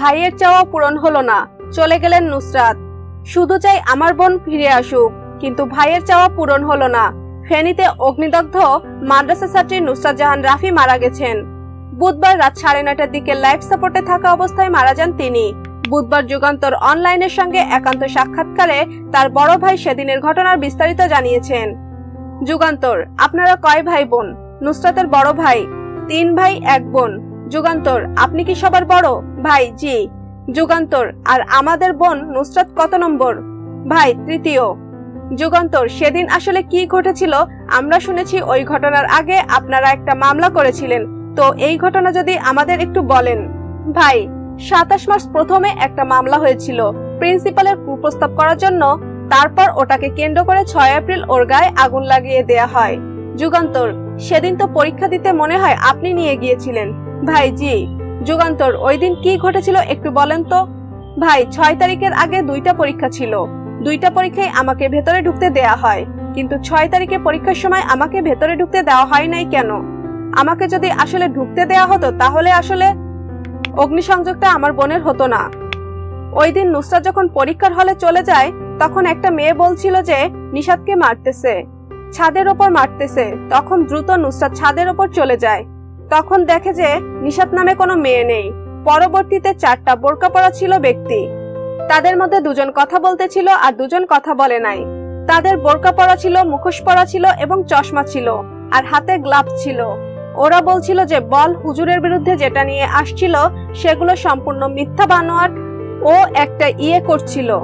ভাইয়ের চাওয়া পূরণ হলো না। চলে গেলেন নুসরাত। শুধু চাই আমার বোন ফিরে আসুক, কিন্তু ভাইয়ের চাওয়া পূরণ হলো না। ফেনীতে অগ্নিদগ্ধ মাদ্রাসা ছাত্রী নুসরাত জাহান রাফি মারা গেছেন। বুধবার রাত সাড়ে নয়টার দিকে লাইফ সাপোর্টে থাকা অবস্থায় মারা যান তিনি। বুধবার যুগান্তর অনলাইনের সঙ্গে একান্ত সাক্ষাৎকারে তার বড় ভাই সেদিনের ঘটনার বিস্তারিত জানিয়েছেন। যুগান্তর, আপনারা কয় ভাই বোন? নুসরাতের বড় ভাই, তিন ভাই, এক বোন। যুগান্তর, আপনি কি সবার বড়? ভাই, জি। যুগান্তর, আর আমাদের বোন নুসরাত কত নম্বর? ভাই, তৃতীয়। যুগান্তর, সেদিন আসলে কি ঘটেছিল? আমরা শুনেছি ওই ঘটনার আগে আপনারা একটা মামলা করেছিলেন। তো এই ঘটনা যদি আমাদের একটু বলেন। ভাই, সাতাশ মার্চ প্রথমে একটা মামলা হয়েছিল। প্রিন্সিপালের কুপ্রস্তাব করার জন্য তারপর ওটাকে কেন্দ্র করে ছয় এপ্রিল ওর গায়ে আগুন লাগিয়ে দেয়া হয়। যুগান্তর, সেদিন তো পরীক্ষা দিতে মনে হয় আপনি নিয়ে গিয়েছিলেন। ভাই জি যুগান্তর ওই দিন কি ঘটেছিল একটু বলেন তো? ভাই, ছয় তারিখের আগে দুইটা পরীক্ষা ছিল। দুইটা পরীক্ষায় আমাকে ভেতরে ঢুকতে দেয়া হয়। কিন্তু ছয় তারিখে পরীক্ষার সময় আমাকে ভেতরে ঢুকতে দেওয়া হয় নাই কেন? আমাকে যদি আসলে ঢুকতে দেয়া হতো, তাহলে আসলে অগ্নিসংযোগটা আমার বোনের হতো না। ওই দিন নুসরাত যখন পরীক্ষার হলে চলে যায়, তখন একটা মেয়ে বলছিল যে নিষাদকে মারতেছে, ছাদের ওপর মারতেছে। তখন দ্রুত নুসরাত ছাদের ওপর চলে যায়। তখন দেখে যে নিশাদ নামে কোনো মেয়ে নেই। পরবর্তীতে চারটা বোরকা পরা ছিল ব্যক্তি। তাদের মধ্যে দুজন কথা বলতেছিল আর দুজন কথা বলে নাই। তাদের বোরকা পরা ছিল, মুখোশ পরা ছিল এবং চশমা ছিল আর হাতে গ্লাভ ছিল। ওরা বলছিল যে, বল, হুজুরের বিরুদ্ধে যেটা নিয়ে আসছিল সেগুলো সম্পূর্ণ মিথ্যা বানোয়ার ও একটা ইয়ে করছিল।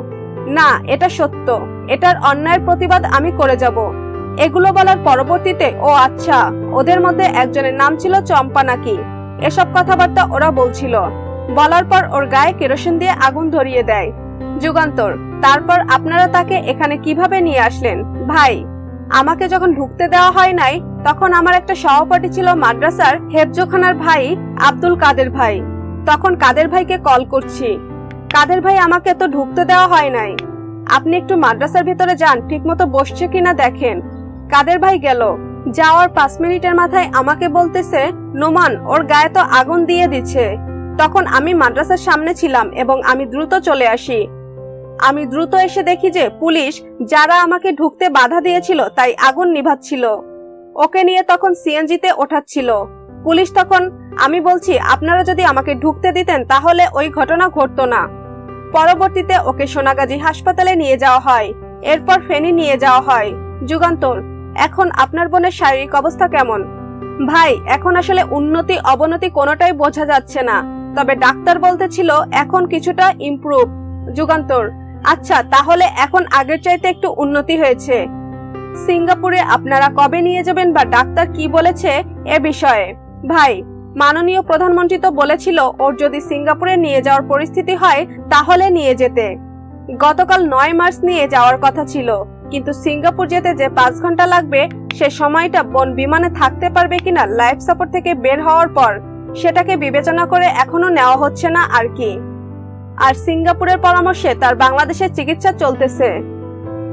না, এটা সত্য। এটার অন্যায়ের প্রতিবাদ আমি করে যাব। এগুলো বলার পরবর্তীতে, ও আচ্ছা ওদের মধ্যে একজনের নাম ছিল চম্পা নাকি? এসব কথাবার্তা ওরা বলছিল। বলার পর ওর গায়ে কেরোসিন দিয়ে আগুন ধরিয়ে দেয়। যুগান্তর, তারপর আপনারা তাকে এখানে কীভাবে নিয়ে আসলেন? ভাই, আমাকে যখন ঢুকতে দেওয়া হয় নাই, তখন আমার একটা সহপাঠী ছিল মাদ্রাসার হেফজোখানার ভাই আব্দুল কাদের ভাই। তখন কাদের ভাইকে কল করছি। কাদের ভাই আমাকে তো ঢুকতে দেওয়া হয় নাই। আপনি একটু মাদ্রাসার ভেতরে যান, ঠিকমতো বসছে কিনা দেখেন। কাদের ভাই গেল? যাওয়ার পাঁচ মিনিটের মাথায় আমাকে বলতেছে, নোমান, ওর গায়ে তো আগুন দিয়ে দিচ্ছে। তখন আমি মাদ্রাসার সামনে ছিলাম এবং আমি দ্রুত চলে আসি। আমি দ্রুত এসে দেখি যে পুলিশ যারা আমাকে ঢুকতে বাধা দিয়েছিল তাই আগুন নিভাচ্ছিল। ওকে নিয়ে তখন সিএনজিতে ওঠাচ্ছিল। পুলিশ তখন, আমি বলছি, আপনারা যদি আমাকে ঢুকতে দিতেন তাহলে ওই ঘটনা ঘটতো না। পরবর্তীতে ওকে সোনাগাজী হাসপাতালে নিয়ে যাওয়া হয়। এরপর ফেনী নিয়ে যাওয়া হয়। যুগান্তর। এখন আপনার বোনের শারীরিক অবস্থা কেমন? ভাই, এখন আসলে উন্নতি, অবনতি কোনোটাই বোঝা যাচ্ছে না। তবে ডাক্তার বলতেছিল এখন কিছুটা ইমপ্রুভ যুগান্তর। আচ্ছা তাহলে এখন আগের চাইতে একটু উন্নতি হয়েছে। সিঙ্গাপুরে আপনারা কবে নিয়ে যাবেন বা ডাক্তার কি বলেছে এ বিষয়ে? ভাই, মাননীয় প্রধানমন্ত্রী তো বলেছিল, ওর যদি সিঙ্গাপুরে নিয়ে যাওয়ার পরিস্থিতি হয়, তাহলে নিয়ে যেতে। গতকাল নয় মার্চ নিয়ে যাওয়ার কথা ছিল। কিন্তু সিঙ্গাপুর যেতে যে পাঁচ ঘণ্টা লাগবে, সে সময়টা বোন বিমানে থাকতে পারবে কিনা লাইফ সাপোর্ট থেকে বের হওয়ার পর, সেটাকে বিবেচনা করে এখনও নেওয়া হচ্ছে না আর কি। আর সিঙ্গাপুরের পরামর্শে তার বাংলাদেশের চিকিৎসা চলতেছে।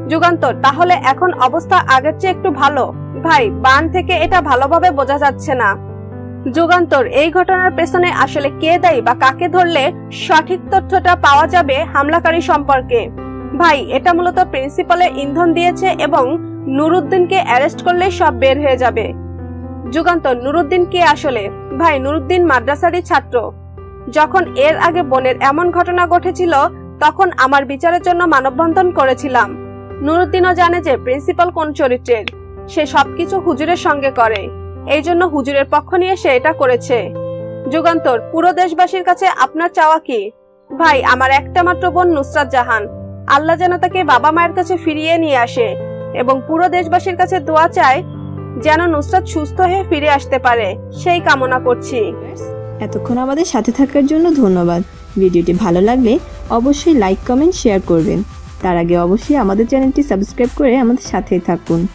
যুগান্তর, তাহলে এখন অবস্থা আগের চেয়ে একটু ভালো। ভাই, বান থেকে এটা ভালোভাবে বোঝা যাচ্ছে না। যুগান্তর, এই ঘটনার পেছনে আসলে কে দায়ী বা কাকে ধরলে সঠিক তথ্যটা পাওয়া যাবে হামলাকারী সম্পর্কে। ভাই, এটা মূলত প্রিন্সিপালের ইন্ধন দিয়েছে এবং নুরুদ্দিনকে অ্যারেস্ট করলে সব বের হয়ে যাবে। যুগান্তর, নুরুদ্দিন কে আসলে? ভাই, নুরুদ্দিন মাদ্রাসারই ছাত্র। যখন এর আগে বোনের এমন ঘটনা ঘটেছিল, তখন আমার বিচারের জন্য মানববন্ধন করেছিলাম। নুরুদ্দিনও জানে যে প্রিন্সিপাল কোন চরিত্রের। সে সবকিছু হুজুরের সঙ্গে করে। এই জন্য হুজুরের পক্ষ নিয়ে সে এটা করেছে। যুগান্তর, পুরো দেশবাসীর কাছে আপনার চাওয়া কি? ভাই, আমার একটা মাত্র বোন নুসরাত জাহান। আল্লাহ যেন তাকে বাবা মায়ের কাছে ফিরিয়ে নিয়ে আসে এবং পুরো দেশবাসীর কাছে দোয়া চায় যেন নুসরাত সুস্থ হয়ে ফিরে আসতে পারে। সেই কামনা করছি। এতক্ষণ আমাদের সাথে থাকার জন্য ধন্যবাদ। ভিডিওটি ভালো লাগলে অবশ্যই লাইক, কমেন্ট, শেয়ার করবেন। তার আগে অবশ্যই আমাদের চ্যানেলটি সাবস্ক্রাইব করে আমাদের সাথেই থাকুন।